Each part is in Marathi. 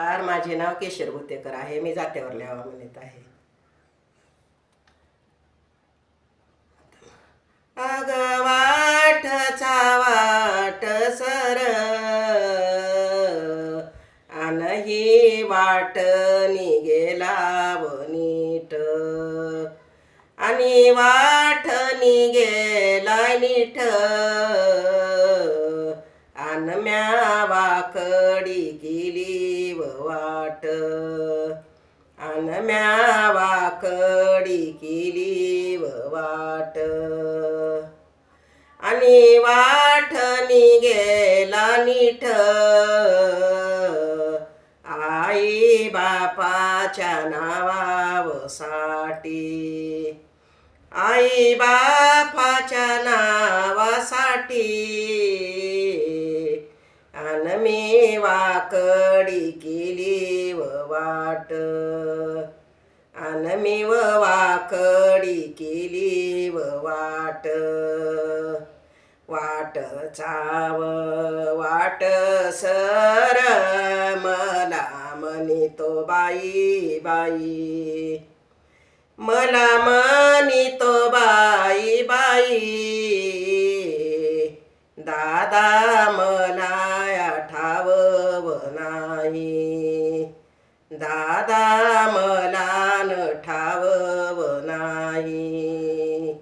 नमस्कार माझे नाव केशर भुतेकर आहे. मी जात्यावर हवा म्हणत आहे. अग वाटचा वाट सर आणही वाट निघेला नीट. आणि वाट निघेला नीट. आन म्या वाकडी गेली. वाट. आन म्या वाकडी केली वाट. आणि वाट निघेला नीठ आई बापाच्या नावासाठी आई बापाच्या नावासाठी. अन मी वाकडी वाट. अन मी वाकडी केली व वाट. वाट चाव वाट सर मला म्हणितो बाई बाई. मला म्हणितो बाई बाई. दादा मला मला न ठाव नाही.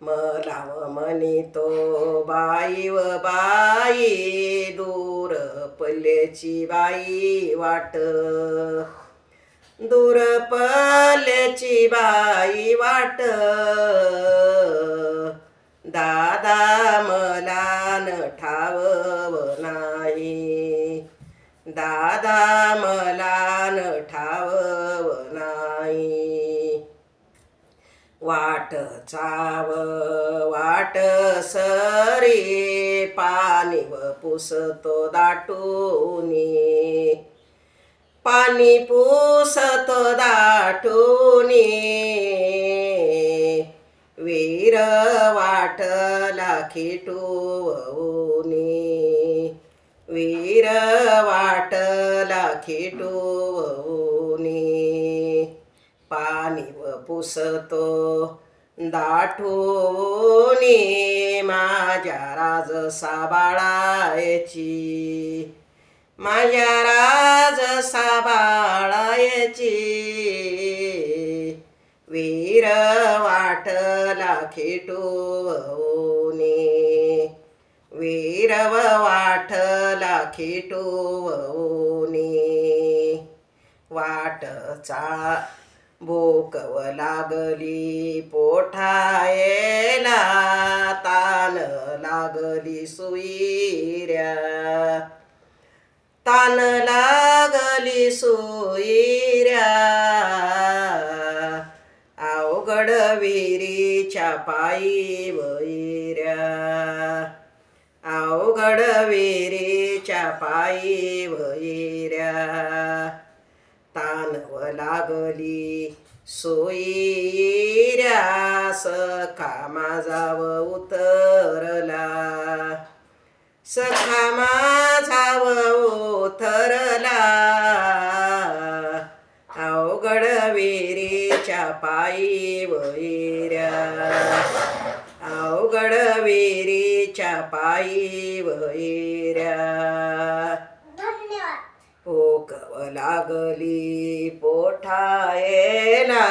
मला मनी म्हणितो बाई व बाई दूर पल्ल्याची बाई वाट. दूर पल्ल्याची बाई वाट. दादा मला न ठाव नाही. दादा मला वाट चाव वाट सरी पाणी व पुसतो दाटूनी. पाणी पुसतो दाटूनी. वीर वाट लाखिटूनी वीर वाट लाखिटूनी पाणी व पुसतो दाठोने माझ्या राज साबाळायची माझ्या राज साबाळायची वीर वाटला खिटूनी वीरव वाटला खिटूनी वाटचा भूकव लागली पोठायला ताल लागली सुईऱ्या. ताल लागली सुईऱ्या. अवघड विरीच्या पायी वैऱ्या. अवघड विरीच्या पायी वैऱ्या. ताल लागली. सोयीऱ्या सखा माझाव उतरला. सखा माझाव उतरला. अवघड विरीच्या पायी वैऱ्या अवघड विरीच्या पायी वैऱ्या पोकव लागली पोठायला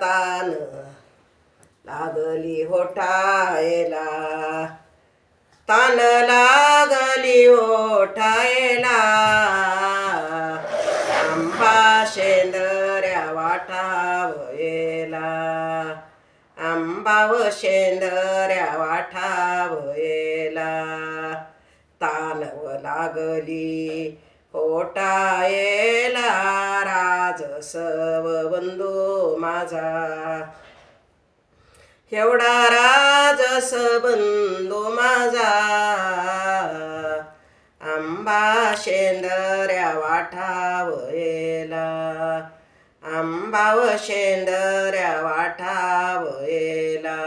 तान लागली होठायला. तान लागली ओठायला आंबा शेंदऱ्या वाटावयला आंबा व शेंदऱ्या वाटावयला तान लागली ओटायला राज सव बंधू माझा. एवढा राजस बंधू माझा. आंबा शेंदऱ्या वाठावयला आंबा व शेंदऱ्या वाठावयला